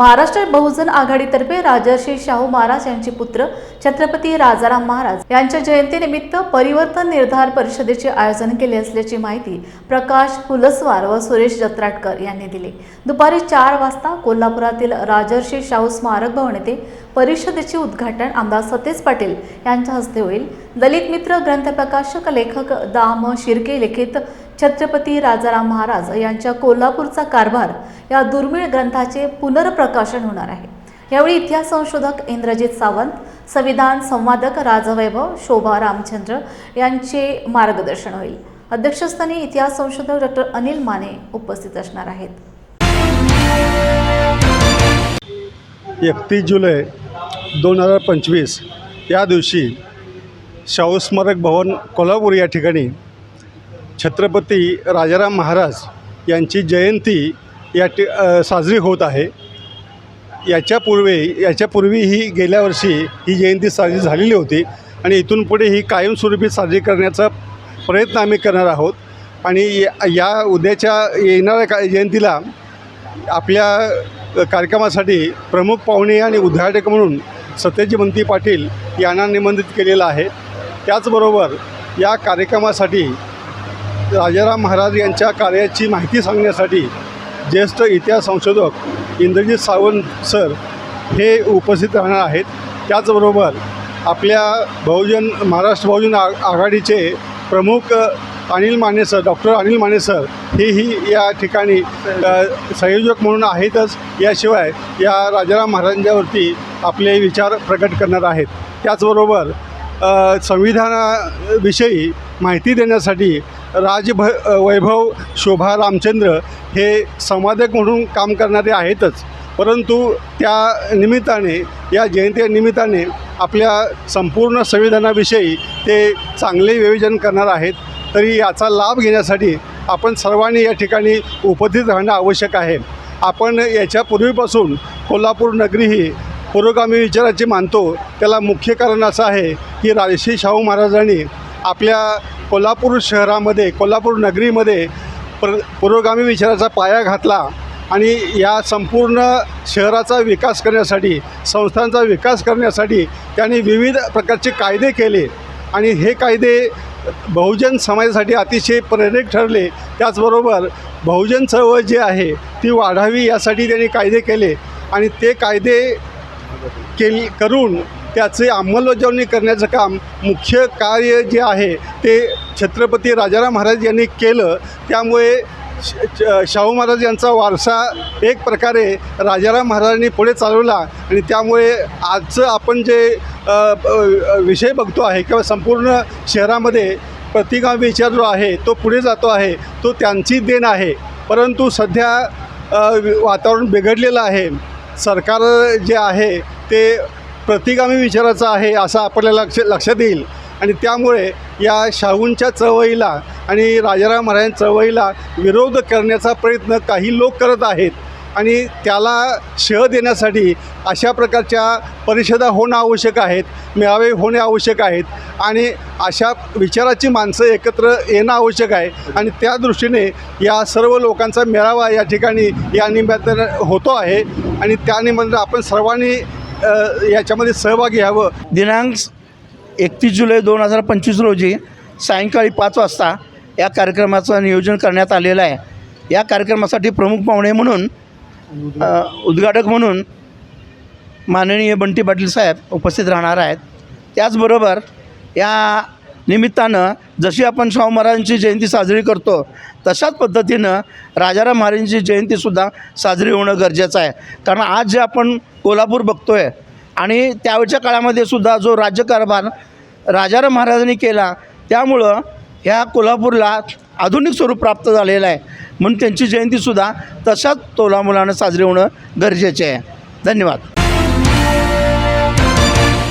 महाराष्ट्र बहुजन आघाडीतर्फे राजर्षी शाहू महाराज यांचे पुत्र छत्रपती राजाराम महाराज यांच्या जयंतीनिमित्त परिवर्तन निर्धार परिषदेचे आयोजन केले असल्याची माहिती प्रकाश फुलस्वार व सुरेश जत्राटकर यांनी दिली. दुपारी चार वाजता कोल्हापुरातील राजर्षी शाहू स्मारक भवन येथे परिषदेचे उद्घाटन आमदार सतेज पाटील यांच्या हस्ते होईल. दलित मित्र ग्रंथ प्रकाशक लेखक दाम शिर्के लिखित छत्रपती राजाराम महाराज यांच्या कोल्हापूरचा कारभार या दुर्मिळ ग्रंथाचे पुनर्प्रकाशन होणार आहे. यावेळी इतिहास संशोधक इंद्रजित सावंत संविधान संवादक राजवैभव शोभा रामचंद्र यांचे मार्गदर्शन होईल. अध्यक्षस्थानी इतिहास संशोधक डॉक्टर अनिल माने उपस्थित असणार आहेत. एकतीस जुलै दोन हजार पंचवीस या दिवशी शाहू स्मारक भवन कोल्हापूर या ठिकाणी छत्रपती राजाराम महाराज यांची जयंती या टि साजरी होत आहे. याच्यापूर्वी याच्यापूर्वी ही गेल्या वर्षी ही जयंती साजरी झालेली होती आणि इथून पुढे ही कायमस्वरूपी साजरी करण्याचा प्रयत्न आम्ही करणार आहोत. आणि या- उद्याच्या येणाऱ्या का जयंतीला आपल्या कार्यक्रमासाठी प्रमुख पाहुणे आणि उद्घाटक म्हणून सत्यजीवंती पाटील यांना निमंत्रित केलेलं आहे. त्याचबरोबर या कार्यक्रमासाठी राजाराम महाराज यांच्या कार्याची माहिती सांगण्यासाठी ज्येष्ठ इतिहास संशोधक इंद्रजित सावंत सर हे उपस्थित राहणार आहेत. त्याचबरोबर आपल्या बहुजन महाराष्ट्र बहुजन आ आघाडीचे प्रमुख Anil Mane sir doctor Anil Mane sir हेही या ठिकाणी संयोजक म्हणून आहेतच. याशिवाय या राजाराम महाराजांवरती आपले विचार प्रकट करणार आहेत. त्याचबरोबर संविधानाविषयी माहिती देण्यासाठी राजभ वैभव शोभा रामचंद्र हे संवादक म्हणून काम करणारे आहेतच. परंतु त्या निमित्ताने या जयंतीनिमित्ताने आपल्या संपूर्ण संविधानाविषयी ते चांगले विवेचन करणार आहेत. तरी याचा लाभ घेण्यासाठी आपण सर्वांनी या ठिकाणी उपस्थित राहणं आवश्यक आहे. आपण याच्यापूर्वीपासून कोल्हापूर नगरी ही पुरोगामी विचाराची मानतो. त्याला मुख्य कारण असं आहे की राजश्री शाहू महाराजांनी आपल्या कोल्हापूर शहरामध्ये कोल्हापूर नगरीमध्ये प्र पुरोगामी विचाराचा पाया घातला आणि या संपूर्ण शहराचा विकास करण्यासाठी संस्थांचा विकास करण्यासाठी त्यांनी विविध प्रकारचे कायदे केले आणि हे कायदे बहुजन समाजासाठी अतिशय प्रेरक ठरले. त्याचबरोबर बहुजन चळवळ जी आहे ती वाढावी यासाठी त्यांनी कायदे केले आणि ते कायदे केली करून त्याचे अंमलबजावणी करण्याचं काम मुख्य कार्य जे आहे ते छत्रपती राजाराम महाराज यांनी केलं. त्यामुळे श- शाहू महाराज यांचा वारसा एक प्रकारे राजाराम महाराजांनी पुढे चालवला आणि त्यामुळे आजचं आपण जे विषय बघतो आहे किंवा संपूर्ण शहरामध्ये प्रतिगामी विचार जो आहे तो पुढे जातो आहे तो त्यांची देण आहे. परंतु सध्या वातावरण बिघडलेलं आहे. सरकार जे आहे ते प्रतिगामी विचाराचा आहे असं आपल्याला लक्ष लक्षात येईल. आणि त्यामुळे या शाहूंच्या चळवळीला आणि राजाराम महाराज चळवळीला विरोध करण्याचा प्रयत्न काही लोक करत आहेत. आणि त्याला शह देण्यासाठी अशा प्रकारच्या परिषदा होणं आवश्यक आहेत मेळावे होणे आवश्यक आहेत आणि अशा विचाराची माणसं एकत्र येणं आवश्यक आहे. आणि त्या दृष्टीने या सर्व लोकांचा मेळावा या ठिकाणी या निमित्तानं होतो आहे. आणि त्या निमित्तानं आपण सर्वांनी याच्यामध्ये सहभागी घ्यावं दिनांक एकतीस जुलै दोन हजार पंचवीस रोजी सायंकाळी पाच वाजता या कार्यक्रमाचं नियोजन करण्यात आलेलं आहे. या कार्यक्रमासाठी प्रमुख पाहुणे म्हणून उद्घाटक म्हणून माननीय बंटी पाटील साहेब उपस्थित राहणार आहेत. त्याचबरोबर या निमित्तानं जशी आपण शाहू महाराजांची जयंती साजरी करतो तशाच पद्धतीनं राजाराम महाराजांची जयंतीसुद्धा साजरी होणं गरजेचं आहे. कारण आज जे आपण कोल्हापूर बघतो आहे आणि त्यावेळच्या काळामध्ये सुद्धा जो राज्यकारभार राजाराम महाराजांनी केला त्यामुळं ह्या कोल्हापूरला आधुनिक स्वरूप प्राप्त झालेलं आहे. म्हणून त्यांची जयंतीसुद्धा तशाच तोलामुलानं साजरी होणं गरजेचे आहे. धन्यवाद.